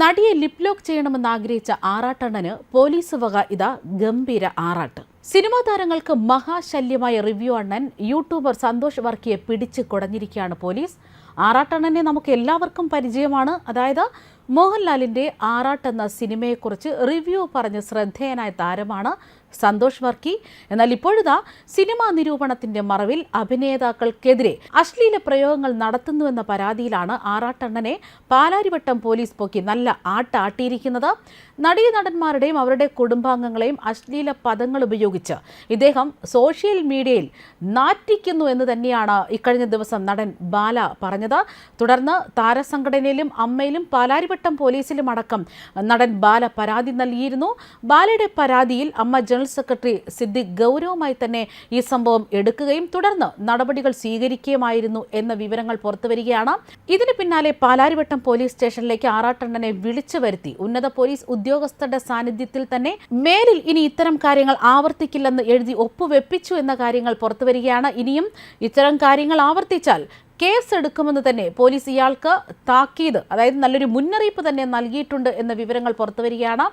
നടിയെ ലിപ്ലോക്ക് ചെയ്യണമെന്ന് ആഗ്രഹിച്ച ആറാട്ടണ്ണന് പോലീസ് വക ഇതാ ഗംഭീര ആറാട്ട്. സിനിമാ താരങ്ങൾക്ക് മഹാശല്യമായ റിവ്യൂ അണ്ണൻ യൂട്യൂബർ സന്തോഷ് വർക്കിയെ പിടിച്ച് കുടഞ്ഞിരിക്കുകയാണ് പോലീസ്. ആറാട്ടണ്ണനെ നമുക്ക് എല്ലാവർക്കും പരിചയമാണ്. അതായത് മോഹൻലാലിന്റെ ആറാട്ട് എന്ന സിനിമയെക്കുറിച്ച് റിവ്യൂ പറഞ്ഞ് ശ്രദ്ധേയനായ താരമാണ് സന്തോഷ് വർക്കി. എന്നാൽ ഇപ്പോഴിതാ സിനിമാ നിരൂപണത്തിന്റെ മറവിൽ അഭിനേതാക്കൾക്കെതിരെ അശ്ലീല പ്രയോഗങ്ങൾ നടത്തുന്നുവെന്ന പരാതിയിലാണ് ആറാട്ടണ്ണനെ പാലാരിവട്ടം പോലീസ് പോക്കി നല്ല ആട്ടാട്ടിയിരിക്കുന്നത്. നടീനടന്മാരുടെയും അവരുടെ കുടുംബാംഗങ്ങളെയും അശ്ലീല പദങ്ങൾ ഉപയോഗിച്ച് ഇദ്ദേഹം സോഷ്യൽ മീഡിയയിൽ നാറ്റിക്കുന്നു എന്ന് തന്നെയാണ് ഇക്കഴിഞ്ഞ ദിവസം നടൻ ബാല പറഞ്ഞത്. തുടർന്ന് താരസംഘടനയിലും അമ്മയിലും പാലാരിവട്ടം പോലീസിലും അടക്കം നടൻ ബാല പരാതി നൽകിയിരുന്നു. ബാലയുടെ പരാതിയിൽ അമ്മ ജനറൽ സെക്രട്ടറി സിദ്ദിഖ് ഗൗരവമായി തന്നെ ഈ സംഭവം എടുക്കുകയും തുടർന്ന് നടപടികൾ സ്വീകരിക്കുകയുമായിരുന്നു എന്ന വിവരങ്ങൾ പുറത്തുവരികയാണ്. ഇതിന് പിന്നാലെ പാലാരിവട്ടം പോലീസ് സ്റ്റേഷനിലേക്ക് ആറാട്ടണ്ണനെ വിളിച്ചു വരുത്തി. ഉന്നത പോലീസ് ഉദ്യോഗസ്ഥരുടെ സാന്നിധ്യത്തിൽ തന്നെ മേലിൽ ഇനി ഇത്തരം കാര്യങ്ങൾ ആവർത്തിക്കില്ലെന്ന് എഴുതി ഒപ്പുവെപ്പിച്ചു എന്ന കാര്യങ്ങൾ പുറത്തുവരികയാണ്. ഇനിയും ഇത്തരം കാര്യങ്ങൾ ആവർത്തിച്ചാൽ കേസ് എടുക്കുമെന്ന് തന്നെ പോലീസ് ഇയാൾക്ക് താക്കീത് അതായത് നല്ലൊരു മുന്നറിയിപ്പ് തന്നെ നൽകിയിട്ടുണ്ട് എന്ന വിവരങ്ങൾ പുറത്തുവരികയാണ്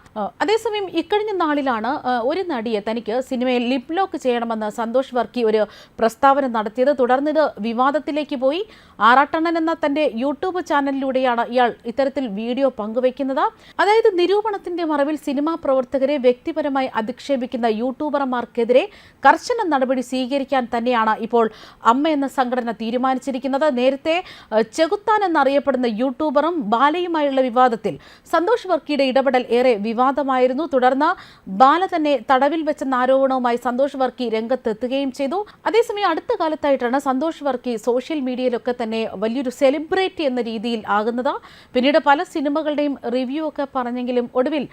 അതേസമയം ഇക്കഴിഞ്ഞ നാളിലാണ് ഒരു നടിയെ തനിക്ക് സിനിമയിൽ ലിപ് ലോക്ക് ചെയ്യണമെന്ന് സന്തോഷ് വർക്കി ഒരു പ്രസ്താവന നടത്തിയത്. തുടർന്ന് ഇത് വിവാദത്തിലേക്ക് പോയി. ആറാട്ടണ്ണൻ എന്ന തന്റെ യൂട്യൂബ് ചാനലിലൂടെയാണ് ഇയാൾ ഇത്തരത്തിൽ വീഡിയോ പങ്കുവയ്ക്കുന്നത്. അതായത് നിരൂപണത്തിന്റെ മറവിൽ സിനിമാ പ്രവർത്തകരെ വ്യക്തിപരമായി അധിക്ഷേപിക്കുന്ന യൂട്യൂബർമാർക്കെതിരെ കർശന നടപടി സ്വീകരിക്കാൻ തന്നെയാണ് ഇപ്പോൾ അമ്മ എന്ന സംഘടന തീരുമാനിച്ചിരിക്കുന്നത്. നേരത്തെ ഏഹ്, ചെകുത്താൻ എന്നറിയപ്പെടുന്ന യൂട്യൂബറും ബാലയുമായുള്ള വിവാദത്തിൽ സന്തോഷ് വർക്കിയുടെ ഇടപെടൽ ഏറെ വിവാദമായിരുന്നു. തുടർന്ന് ബാല തന്നെ തടവിൽ വെച്ചെന്ന ആരോപണവുമായി സന്തോഷ് വർക്കി രംഗത്തെത്തുകയും ചെയ്തു. അതേസമയം അടുത്ത കാലത്തായിട്ടാണ് സന്തോഷ് വർക്കി സോഷ്യൽ മീഡിയയിലൊക്കെ തന്നെ വലിയൊരു സെലിബ്രിറ്റി എന്ന രീതിയിൽ ആകുന്നത്. പിന്നീട് പല സിനിമകളുടെയും റിവ്യൂ ഒക്കെ പറഞ്ഞെങ്കിലും ഒടുവിൽ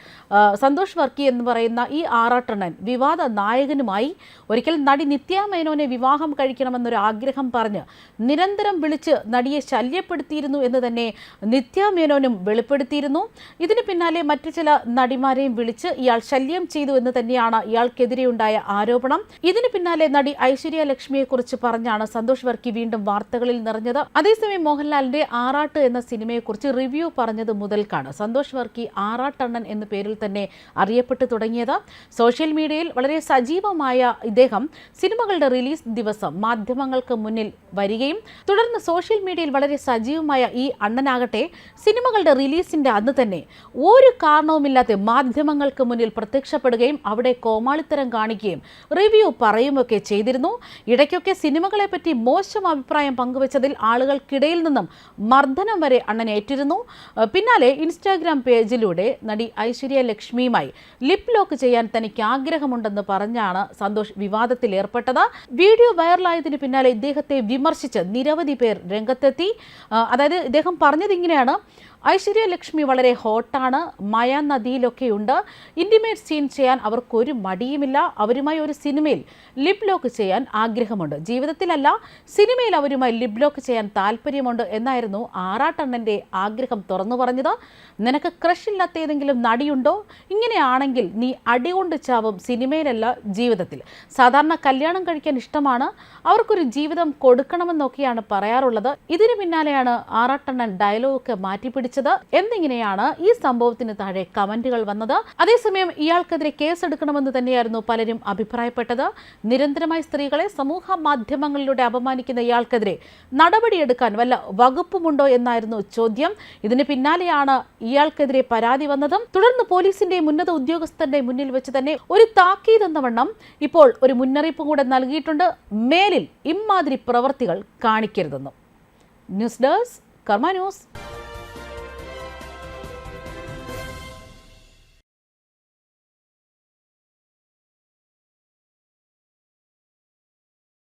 സന്തോഷ് വർക്കി എന്ന് പറയുന്ന ഈ ആറാട്ടണ്ണൻ വിവാദ നായകനുമായി ഒരിക്കൽ നടി നിത്യ മേനോനെ വിവാഹം കഴിക്കണമെന്നൊരു ആഗ്രഹം പറഞ്ഞ് നിരന്തരം വിളിച്ച് നടിയെ ശല്യപ്പെടുത്തിയിരുന്നു എന്ന് തന്നെ നിത്യ മേനോനും വെളിപ്പെടുത്തിയിരുന്നു. ഇതിന് പിന്നാലെ മറ്റു ചില നടിമാരെയും വിളിച്ച് ഇയാൾ ശല്യം ചെയ്തു എന്ന് തന്നെയാണ് ഇയാൾക്കെതിരെയുണ്ടായ ആരോപണം. ഇതിന് പിന്നാലെ നടി ഐശ്വര്യ ലക്ഷ്മിയെ കുറിച്ച് പറഞ്ഞാണ് സന്തോഷ് വർക്കി വീണ്ടും വാർത്തകളിൽ നിറഞ്ഞത്. അതേസമയം മോഹൻലാലിന്റെ ആറാട്ട് എന്ന സിനിമയെക്കുറിച്ച് റിവ്യൂ പറഞ്ഞത് മുതൽക്കാണ് സന്തോഷ് വർക്കി ആറാട്ടണ്ണൻ എന്ന പേരിൽ തന്നെ അറിയപ്പെട്ടു തുടങ്ങിയത്. സോഷ്യൽ മീഡിയയിൽ വളരെ സജീവമായ ഇദ്ദേഹം സിനിമകളുടെ റിലീസ് ദിവസം മാധ്യമങ്ങൾക്ക് മുന്നിൽ വരികയും തുടർന്ന് സോഷ്യൽ മീഡിയയിൽ വളരെ സജീവമായ ഈ അണ്ണനാകട്ടെ സിനിമകളുടെ റിലീസിന്റെ അന്ന് തന്നെ ഒരു കാരണവുമില്ലാതെ മാധ്യമങ്ങൾക്ക് മുന്നിൽ പ്രത്യക്ഷപ്പെടുകയും അവിടെ കോമാളിത്തരം കാണിക്കുകയും റിവ്യൂ പറയുമൊക്കെ ചെയ്തിരുന്നു. ഇടയ്ക്കൊക്കെ സിനിമകളെ പറ്റി മോശം അഭിപ്രായം പങ്കുവച്ചതിൽ ആളുകൾക്കിടയിൽ നിന്നും മർദ്ദനം വരെ അണ്ണൻ ഏറ്റിരുന്നു. പിന്നാലെ ഇൻസ്റ്റാഗ്രാം പേജിലൂടെ നടി ഐശ്വര്യ ലക്ഷ്മിയുമായി ലിപ് ലോക്ക് ചെയ്യാൻ തനിക്ക് ആഗ്രഹമുണ്ടെന്ന് പറഞ്ഞാണ് സന്തോഷ് വിവാദത്തിൽ ഏർപ്പെട്ടത് വീഡിയോ വൈറലായതിനു പിന്നാലെ ഇദ്ദേഹത്തെ വിമർശിച്ച് നിരവധി പേർ രംഗത്തെത്തി. അതായത് ഇദ്ദേഹം പറഞ്ഞത് ഇങ്ങനെയാണ്. ഐശ്വര്യ ലക്ഷ്മി വളരെ ഹോട്ടാണ്. മയ നദിയിലൊക്കെയുണ്ട്. ഇന്റിമേറ്റ് സീൻ ചെയ്യാൻ അവർക്കൊരു മടിയുമില്ല. അവരുമായി ഒരു സിനിമയിൽ ലിപ് ലോക്ക് ചെയ്യാൻ ആഗ്രഹമുണ്ട്. ജീവിതത്തിലല്ല സിനിമയിൽ അവരുമായി ലിപ് ലോക്ക് ചെയ്യാൻ താല്പര്യമുണ്ട് എന്നായിരുന്നു ആറാട്ടണ്ണന്റെ ആഗ്രഹം തുറന്നു പറഞ്ഞത്. നിനക്ക് ക്രഷ് ഇല്ലാത്ത ഏതെങ്കിലും നടിയുണ്ടോ? ഇങ്ങനെയാണെങ്കിൽ നീ അടികൊണ്ട് ചാവും സിനിമയിലല്ല ജീവിതത്തിൽ. സാധാരണ കല്യാണം കഴിക്കാൻ ഇഷ്ടമാണ്. അവർക്കൊരു ജീവിതം കൊടുക്കണമെന്നൊക്കെയാണ് പറയാറുള്ളത്. ഇതിനു പിന്നാലെയാണ് ആറാട്ടണ്ണൻ ഡയലോഗൊക്കെ മാറ്റിപ്പിടിച്ചത്. എന്നിങ്ങനെയാണ് ഈ സംഭവത്തിന് താഴെ കമന്റുകൾ വന്നത്? അതേസമയം ഇയാൾക്കെതിരെ കേസെടുക്കണമെന്ന് തന്നെയായിരുന്നു പലരും അഭിപ്രായപ്പെട്ടത്. നിരന്തരമായി സ്ത്രീകളെ സമൂഹ മാധ്യമങ്ങളിലൂടെ അപമാനിക്കുന്ന ഇയാൾക്കെതിരെ നടപടിയെടുക്കാൻ വല്ല വകുപ്പുമുണ്ടോ എന്നായിരുന്നു ചോദ്യം. ഇതിന് പിന്നാലെയാണ് ഇയാൾക്കെതിരെ പരാതി വന്നതും. തുടർന്ന് പോലീസിന്റെ ഉന്നത ഉദ്യോഗസ്ഥന്റെ മുന്നിൽ വെച്ച് തന്നെ ഒരു താക്കീത് എന്ന വണ്ണം ഇപ്പോൾ ഒരു മുന്നറിയിപ്പ് കൂടെ നൽകിയിട്ടുണ്ട്. മേലിൽ ഇമാതിരി പ്രവർത്തികൾ കാണിക്കരുതെന്നും. News desk Karma news.